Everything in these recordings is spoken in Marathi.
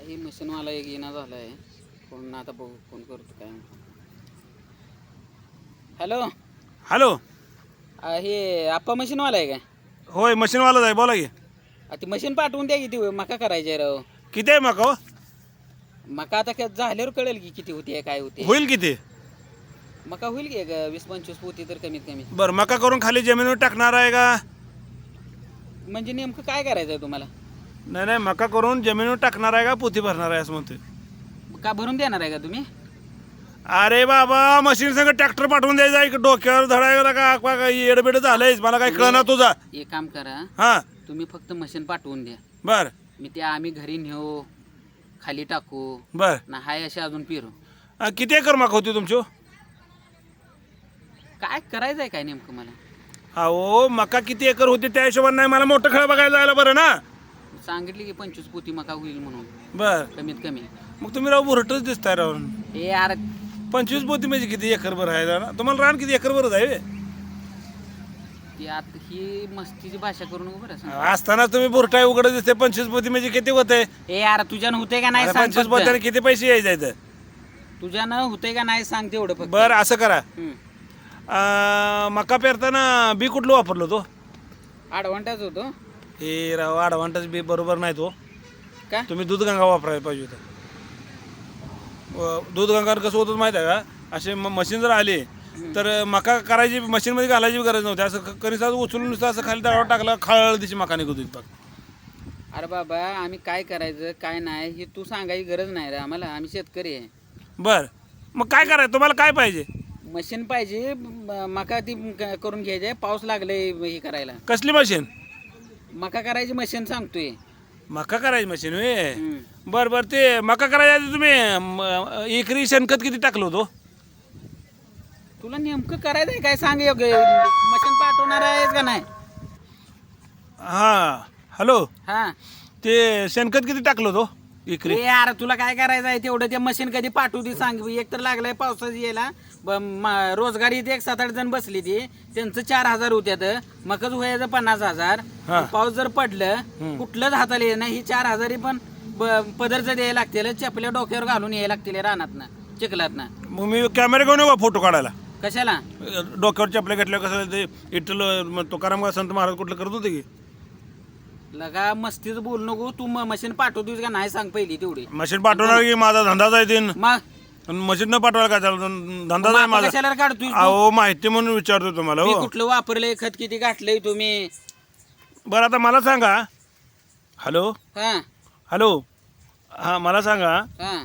काही मशीनवाला एक येणं झाला आहे कोण आता बघू कोण करतो काय हॅलो हॅलो हे आप्पा मशीनवाला आहे काय? होय मशीनवालाच आहे. बोला की. आ, ती मशीन पाठवून द्या किती मका करायची आहे राव. किती आहे मका हो? मका आता काय झाल्यावर कळेल की किती होती काय होते होईल किती? मका होईल की एक वीस पंचवीस पोती तर कमीत कमी. बरं मका करून खाली जमिनीवर टाकणार आहे का? म्हणजे नेमकं काय करायचं आहे तुम्हाला? नाही नाही मका करून जमिनीवर टाकणार आहे का? पोती भरणार आहे असं म्हणतोय. का भरून देणार आहे का तुम्ही? अरे बाबा मशीन संग ट्रॅक्टर पाठवून द्यायचा एक डोक्यावर धडायला का? का- का येडबेड झालंयच मला काय कळणार तुझा. एक काम करा. हा. तुम्ही फक्त मशीन पाठवून द्या. बर. मी ते आम्ही घरी नेऊ खाली टाकू. बर. ना हाय असे अजून पिरू. अ, किती एकर मका होती तुमची? काय करायचं आहे काय नेमकं मला? अहो मका किती एकर होती त्या हिशोबाने नाही. मला मोठं खेळ बघायला जायला बरं ना. सांगितली की पंचवीस पोती मका होईल म्हणून बर कमीत कमी मग तुम्ही राव बुरटच दिसताय राव हे यार पंचवीस पोती म्हणजे किती एकर बरं आहे ना तुम्हाला रान किती एकर बरं आहे बे? ती आता ही मस्तीची भाषा करू नको बरं सांग. असताना तुम्ही बुरटाय उघड दिसते पंचवीस पोती म्हणजे किती होते हे यार तुझ्यानं होते का नाही सांग पंचवीस फक्त. पोत्याने किती पैसे यायचे इथं? तुझ्यानं होते का नाही सांग तेवढं फक्त बरं असं करा हम्म. अं, मका पेरताना बी कुठलं वापरलं तो ॲडव्हान्टेज होतो हे राव अडवांटेज बी बरोबर नाही तो का? तुम्ही दूधगंगा वापरायला पाहिजे होतं. दूधगंगावर कसं होतं माहिती आहे का? असे म- मशीन जर आले तर मका करायची मशीनमध्ये घालायची गरज नव्हती. असं क- कणीस असं उचलून नुसतं असं खाली दळावर टाकलं खळ दिशी मका निघत होती अरे बाबा आम्ही काय करायचं काय नाही हे तू सांगायची गरज नाही रे आम्हाला. आम्ही शेतकरी आहे. बर. मग काय करायचं? तुम्हाला काय पाहिजे? मशीन पाहिजे म- मका ती क- करून घ्यायची. आहे. पाऊस लागले हे करायला. कसली मशीन मका करायची मशीन सांगतोय. मका करायची मशीन वे हम्म. बर बर ते मका करायच्या आधी तुम्ही म- एकरी शेणखत किती टाकलं होतं? तुला नेमकं करायचं आहे काय सांग योग्य मशीन पाठवणार आहेस का नाही? हां हॅलो. हा. ते शेणखत किती टाकलं होतं एकरी? ए यार तुला काय करायचं आहे तेवढं ते मशीन कधी पाठवू दे सांग. एक तर लागलंय पावसाचं यायला. रोजगारीत एक सात आठ जण बसली ती. त्यांचं चार हजार होत्यात मकच व्हायचं पन्नास हजार. हा. पाऊस जर पडलं कुठलंच हाताला नाही. ही चार हजारी पण पदरचं द्यायला लागतील चपल्या डोक्यावर घालून यायला लागतील रानातनं चिखलातनं. मग मी कॅमेरा घेऊन येऊ का फोटो काढायला? कशाला? डोक्यावर चपल्या घेतल्या कसं ते इटल तुकाराम संत महाराज कुठलं करत होते की? लगा मस्तीच बोल नको. तू म- मशीन पाठवतोस का? नाही सांग पहिली तेवढी. मशीन पाठवणार की माझा धंदाच आहे तीन? मग मशीन न पाठवायला काय धंदाच आहे मग माझा. कशाला काढतोय तू? अहो माहिती म्हणून विचारतो तुम्हाला मी हो. कुठलं वापरलंय खत किती गाठलंय तुम्ही? बरं आता मला सांगा. हॅलो? हा. हॅलो? हां मला सांगा. हा.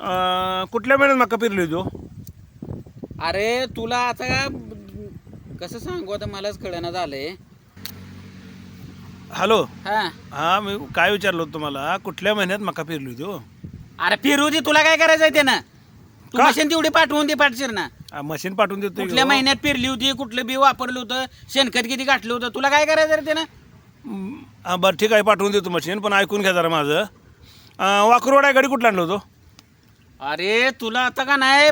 अं, कुठल्या महिन्यात मका पेरली होती हो? अरे तुला आता कसं सांगू? आता मलाच कळना झालंय. हॅलो? हा. हां मी काय विचारलं होतं तुम्हाला? कुठल्या महिन्यात मका पेरली होती हो? अरे फिरू दे तुला काय करायचंय त्यानं? तू का? मशीन तेवढी पाठवून दे पाठशीर ना आ, मशीन पाठवून देतो कुठल्या महिन्यात पेरली होती कुठलं बी वापरलं होतं शेणखत किती गाठलं होतं तुला काय करायचं रे त्यानं? हां बरं ठीक आहे पाठवून देतो मशीन पण ऐकून घ्या जरा माझं. अं, वाकरवाडा गाडी कुठला आणलं होतं? अरे तुला आता का नाही?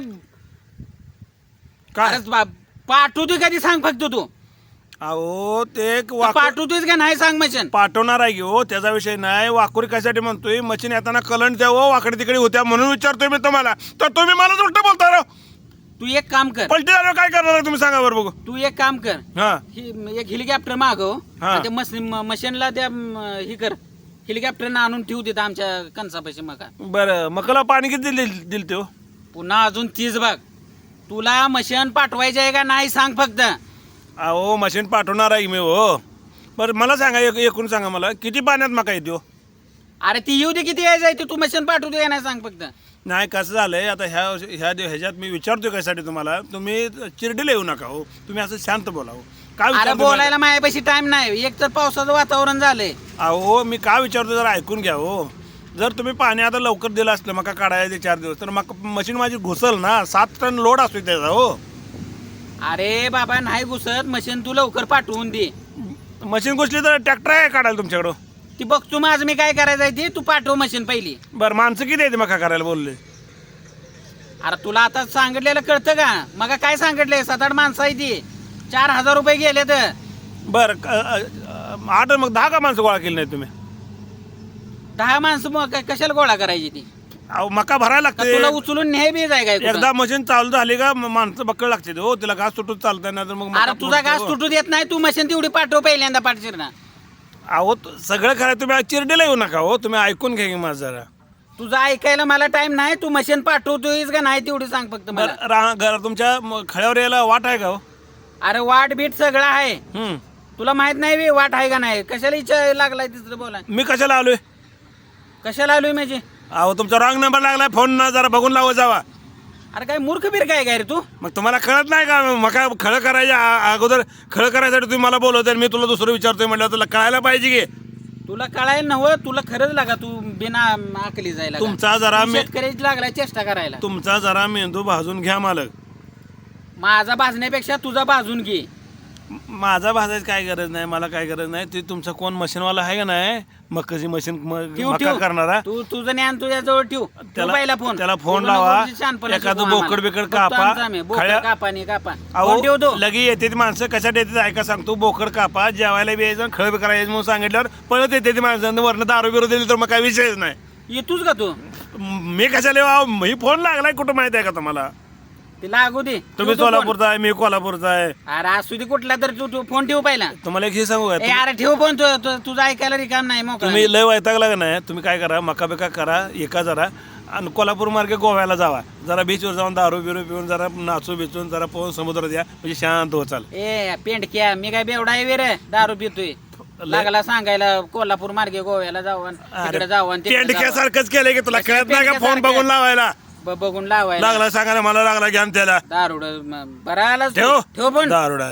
काय? अरे बा- पाठवतोय कधी सांग फक्त तू? अहो ते एक वाक पाठवतोयस का नाही सांग मशीन? पाठवणार आहे की हो त्याचा विषय नाही. वाकुरी कशासाठी म्हणतोय? मशीन येताना कलंट द्यावं वाकडे तिकडे होत्या म्हणून विचारतोय मी तुम्हाला. तर तुम्ही मला उलट बोलता राव. तू एक काम कर. पलटी झाल्यावर काय करणार आहे तुम्ही? सांगा बरं बघू. तू एक काम कर. हां. ही एक हेलिकॉप्टर मागव हा. आणि त्या मस म- मशीनला त्या म, ही कर. हेलिकॉप्टरनं आणून ठेवू देत आमच्या कणसापाशी मका. बरं मकाला पाणी किती दिले दिल ते हो? पुन्हा अजून तीच बघ. तुला मशीन पाठवायची आहे का नाही सांग फक्त. अहो मशीन पाठवणार आहे मी हो. बरं मला सांगा एक एकूण सांगा मला किती पाण्यात मका येते हो? अरे ती येऊ दे किती यायचं आहे ते तू मशीन पाठवू दे का नाही सांग फक्त. नाही कसं झालंय आता ह्या ह्या दिव- ह्याच्यात मी विचारतोय कशासाठी तुम्हाला तुम्ही चिरडीला येऊ नका हो. तुम्ही असं शांत बोला हो. काय अरे बोलायला माझ्यापाशी टाइम नाही. एक तर पावसाचं वातावरण झालंय. अहो मी काय विचारतो जरा ऐकून घ्या हो. जर तुम्ही पाणी आता लवकर दिलं असलं मका काढायला ते चार दिवस तर मग मशीन माझी घुसल ना सात टन लोड असतो त्याचा हो. अरे बाबा नाही घुसत. मशीन तू लवकर पाठवून दे. मशीन घुसली तर ट्रॅक्टर आहे काढायला तुमच्याकडं? ती बघतो माझं मी काय करायचं आहे ते तू पाठव मशीन पहिली. बरं माणसं किती येते मका करायला बोलले? अरे तुला आता सांगितलेलं कळतं का? मग काय सांगितलंय? सात आठ माणसं आहे ती. चार हजार रुपये गेले तर बरं क- अ- अ- आठ मग दहा का माणसं गोळा केली नाही तुम्ही? दहा माणसं मग काय- कशाला गोळा करायची ती? अहो मका भरायला का तुला लागते उचलून न्याय बी जाय काय? एकदा मशीन चालू झाली का म- माणसं बक्कळ लागते हो तिला घास तुटून चालत नाही तर मग मका अरे तुझा फुटतो. घास तुटू देत नाही तू मशीन तेवढी पाठव पहिल्यांदा पाठशीर ना अहो त- सगळं खरं तुम्ही चिरडेला येऊ नका हो. तुम्ही ऐकून घ्या की माझं जरा. तुझं ऐकायला मला टाइम नाही तू मशीन पाठवतोयस का नाही तेवढी सांग फक्त मला. बरं, रा- घर तुमच्या म- खळ्यावर यायला वाट आहे का हो? अरे वाट बीट सगळं आहे. हम्म. तुला माहीत नाही बे वाट आहे का नाही? कशाला इच्छा लागलाय तिसरं बोला मी कशाला आलोय? कशाला आलोय म्हणजे? अहो तुमचा रॉंग नंबर लागलाय. फोन ना जरा बघून लावत जावा. अरे काय मूर्ख बीर काय काय रे तू? मग तुम्हाला कळत नाही का? मका खळं करायच्या आ- अगोदर खळं करायसाठी तुम्ही मला बोलवते आणि मी तुला दुसरं विचारतोय म्हटलं तुला कळायला पाहिजे की. तुला कळायला नव्हतं तुला खरंच लागा तू बिना आकली जायला तुमचा जरा मे- लागलाय चेष्टा करायला. तुमचा जरा मेंदू भाजून घ्या मालक. माझा भाजण्यापेक्षा तुझा भाजून घे. माझा भाजायची काय गरज नाही मला काय गरज नाही. ते तुमचा कोण मशीनवाला आहे का नाही? मकाची मशीन म- ठेव मका ठेव. करणारा. तू तुझं ज्ञान तुझ्या जवळ ठेव त्याला- पहिला फोन. त्याला फोन लावा. एखादं. बोकड बिकड कापा. खळ्या- कापा लगी येते ती माणसं कशात येते ऐका सांगतो. बोकड कापा जेवायला बी यायचं खळ बी करायचं म्हणून सांगितल्यावर पळत येते ती माणसं. वरनं दारू बिरू दिली तर मग काय विषयच नाही. येतोच का तू? म- मी कशाला येऊ? अहो, मी फोन लागलाय कुठं माहिती आहे का तुम्हाला? ते लागू दे. तुम्ही ठेवतो. सोलापूरचा आहे मी कोल्हापूरचा आहे. अरे असू दे कुठला तर तू तू फोन ठेव पहिला. तुम्हाला एक हे सांगू ए का अरे ठेव फोन तू- तू- तुझं ऐकायला रिकाम नाही मोकळा. तुम्ही लय वैतागला का नाही तुम्ही काय करा मका बिका करा एका जरा. आणि कोल्हापूर मार्गे गोव्याला जावा. जरा बीचवर जाऊन दारू बिरू पिऊन जरा नाचू बिचून जरा पोहून समुद्रात या म्हणजे शांत हो चाल. ए पेंडक्या मी काय बेवडा आहे रे दारू पितोय. लागला सांगायला कोल्हापूर मार्गे गोव्याला जाऊ तिकडे जाऊ. पेंडक्यासारखंच केलंय की तुला कळत नाही का फोन पेंडक्यासारखं? बघून लावायला? ब- बघून लावायला. लागला सांगायला मला लागला घ्या त्याला. दारुड बरं आलास तू. ठेव. ठेव पण. दारुडा.